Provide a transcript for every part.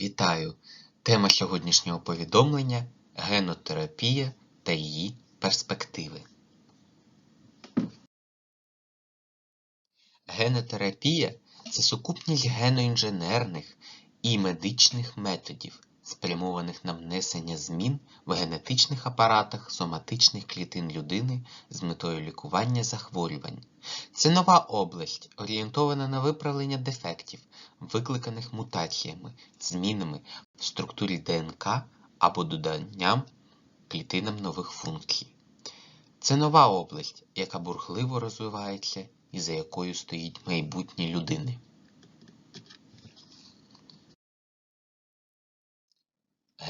Вітаю! Тема сьогоднішнього повідомлення генотерапія та її перспективи. Генотерапія це сукупність геноінженерних і медичних методів, спрямованих на внесення змін в генетичних апаратах соматичних клітин людини з метою лікування захворювань. Це нова область, орієнтована на виправлення дефектів, викликаних мутаціями, змінами в структурі ДНК або доданням клітинам нових функцій. Це нова область, яка бурхливо розвивається і за якою стоїть майбутнє людини.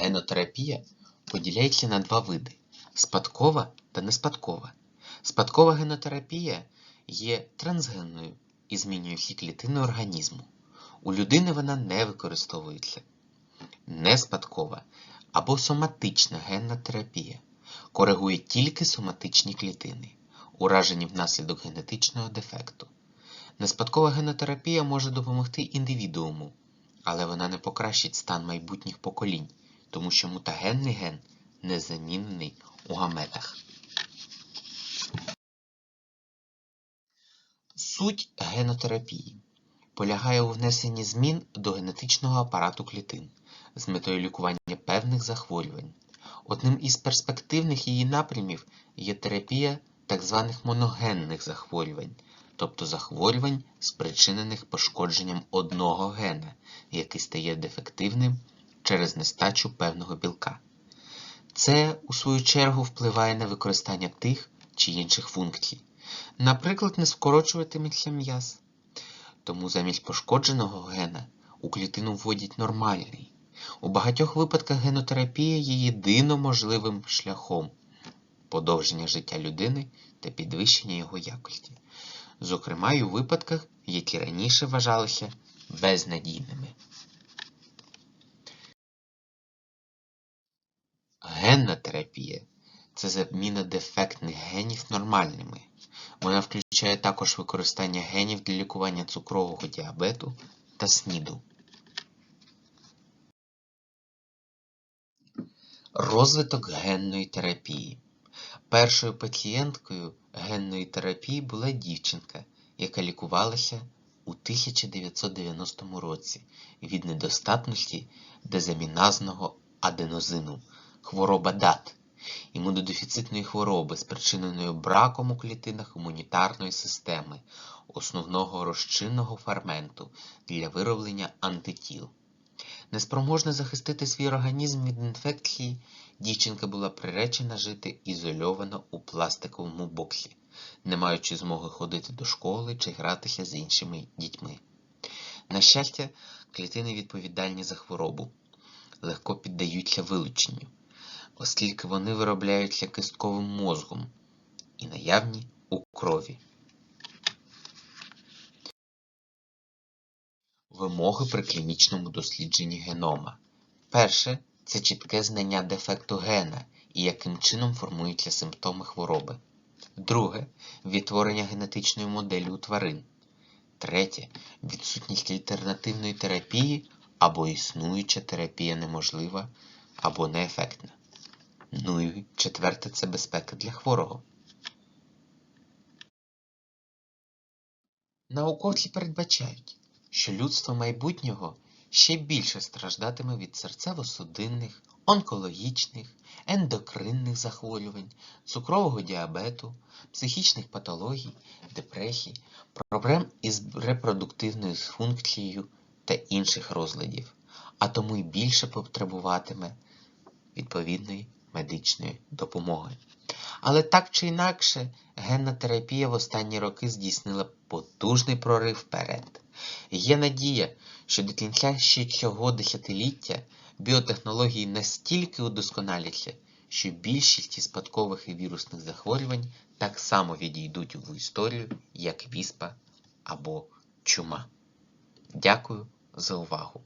Генотерапія поділяється на два види спадкова та неспадкова. Спадкова генотерапія є трансгенною і змінює всі клітини організму. У людини вона не використовується. Неспадкова або соматична генна терапія коригує тільки соматичні клітини, уражені внаслідок генетичного дефекту. Неспадкова генотерапія може допомогти індивідууму, але вона не покращить стан майбутніх поколінь, тому що мутагенний ген незамінний у гаметах. Суть генотерапії полягає у внесенні змін до генетичного апарату клітин з метою лікування певних захворювань. Одним із перспективних її напрямів є терапія так званих моногенних захворювань, тобто захворювань, спричинених пошкодженням одного гена, який стає дефективним через нестачу певного білка. Це, у свою чергу, впливає на використання тих чи інших функцій. Наприклад, не скорочуватиметься м'яз. Тому замість пошкодженого гена у клітину вводять нормальний. У багатьох випадках генотерапія є єдино можливим шляхом подовження життя людини та підвищення його якості, зокрема й у випадках, які раніше вважалися безнадійними. Генна терапія це заміна дефектних генів нормальними. Вона включає також використання генів для лікування цукрового діабету та СНІДу. Розвиток генної терапії. Першою пацієнткою генної терапії була дівчинка, яка лікувалася у 1990 році від недостатності дезаміназного аденозину, хвороба ДАТ, імунодефіцитної хвороби, спричиненої браком у клітинах імунітарної системи, основного розчинного ферменту для вироблення антитіл. Неспроможна захистити свій організм від інфекції, дівчинка була приречена жити ізольовано у пластиковому боксі, не маючи змоги ходити до школи чи гратися з іншими дітьми. На щастя, клітини відповідальні за хворобу, легко піддаються вилученню, оскільки вони виробляються кистковим мозгом і наявні у крові. Вимоги при клінічному дослідженні генома. Перше це чітке знання дефекту гена і яким чином формуються симптоми хвороби. Друге відтворення генетичної моделі у тварин. Третє відсутність альтернативної терапії або існуюча терапія неможлива або неефектна. Ну і четверте це безпека для хворого. Науковці передбачають, що людство майбутнього ще більше страждатиме від серцево-судинних, онкологічних, ендокринних захворювань, цукрового діабету, психічних патологій, депресій, проблем із репродуктивною функцією та інших розладів, а тому й більше потребуватиме відповідної медичної допомоги. Але так чи інакше, генна терапія в останні роки здійснила потужний прорив вперед. Є надія, що до кінця ще цього десятиліття біотехнології настільки удосконаляться, що більшість спадкових і вірусних захворювань так само відійдуть в історію, як віспа або чума. Дякую за увагу!